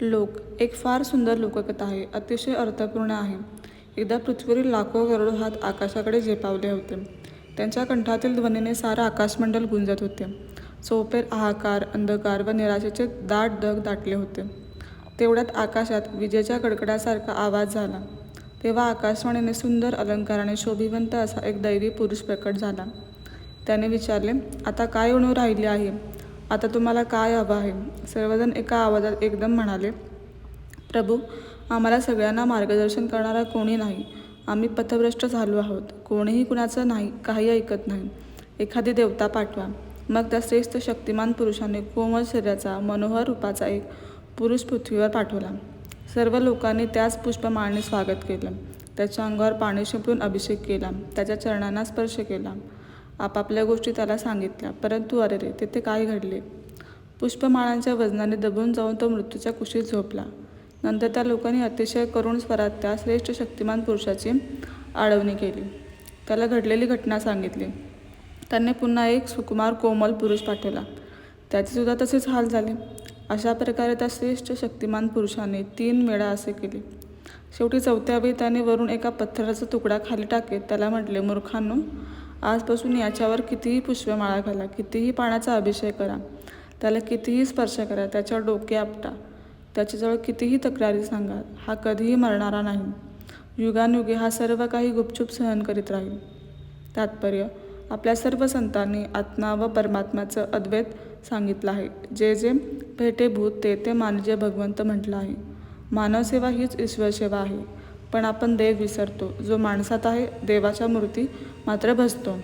लोक एक फार सुंदर लोककथा आहे अतिशय अर्थपूर्ण आहे. एकदा पृथ्वीवरील लाखो करोड हात आकाशाकडे झेपावले होते. त्यांच्या कंठातील ध्वनीने सारं आकाशमंडल गुंजत होते. चौफेर हाहाकार अंधकार व निराशेचे दाट ढग दाटले होते. तेवढ्यात आकाशात विजेच्या कडकडासारखा आवाज झाला. तेव्हा आकाशवाणीने सुंदर अलंकाराने शोभिवंत असा एक दैवी पुरुष प्रकट झाला. त्याने विचारले आता काय होणं राहिले आहे? आता तुम्हाला काय हवं आहे? सर्वजण एका आवाजात एकदम म्हणाले प्रभू आम्हाला सगळ्यांना मार्गदर्शन करणारा कोणी नाही. आम्ही पथभ्रष्ट झालो आहोत. कोणीही कुणाचं नाही काही ऐकत नाही. एखादी देवता पाठवा. मग त्या श्रेष्ठ शक्तिमान पुरुषाने कोमल शरीराचा मनोहर रूपाचा एक पुरुष पृथ्वीवर पाठवला. सर्व लोकांनी त्याच पुष्पमाळाने स्वागत केलं. त्याच्या अंगावर पाणी शिंपडून अभिषेक केला. त्याच्या चरणांना स्पर्श केला. आपापल्या गोष्टी त्याला सांगितल्या. परंतु अरे रे तेथे काय घडले? पुष्पमाळांच्या वजनाने दबून जाऊन तो मृत्यूच्या कुशीत झोपला. नंतर त्या लोकांनी अतिशय करुण स्वरात त्या श्रेष्ठ शक्तिमान पुरुषाची आळवणी केली. त्याला घडलेली घटना सांगितली. त्यांनी पुन्हा एक सुकुमार कोमल पुरुष पाठवला. त्याचे सुद्धा तसेच हाल झाले. अशा प्रकारे त्या श्रेष्ठ शक्तिमान पुरुषाने तीन वेळा असे केले. शेवटी चौथ्या वेळी त्याने वरून एका पत्थराचा तुकडा खाली टाकेत त्याला म्हटले मूर्खांनो आजपासून याच्यावर कितीही पुष्पमाळा घाला कितीही पाण्याचा अभिषेक करा त्याला कितीही स्पर्श करा त्याच्यावर डोके आपटा त्याच्याजवळ कितीही तक्रारी सांगा हा कधीही मरणारा नाही. युगानुयुगे हा सर्व काही गुपचूप सहन करीत राहील. तात्पर्य आपल्या सर्व संतांनी आत्मा व परमात्म्याचं अद्वैत सांगितलं आहे. जे जे भेटे भूत ते ते मानजे भगवंत म्हटलं आहे. मानवसेवा हीच ईश्वरसेवा आहे. पण आपण देव विसरतो. जो माणसात आहे देवाच्या मूर्ती मात्र भसतो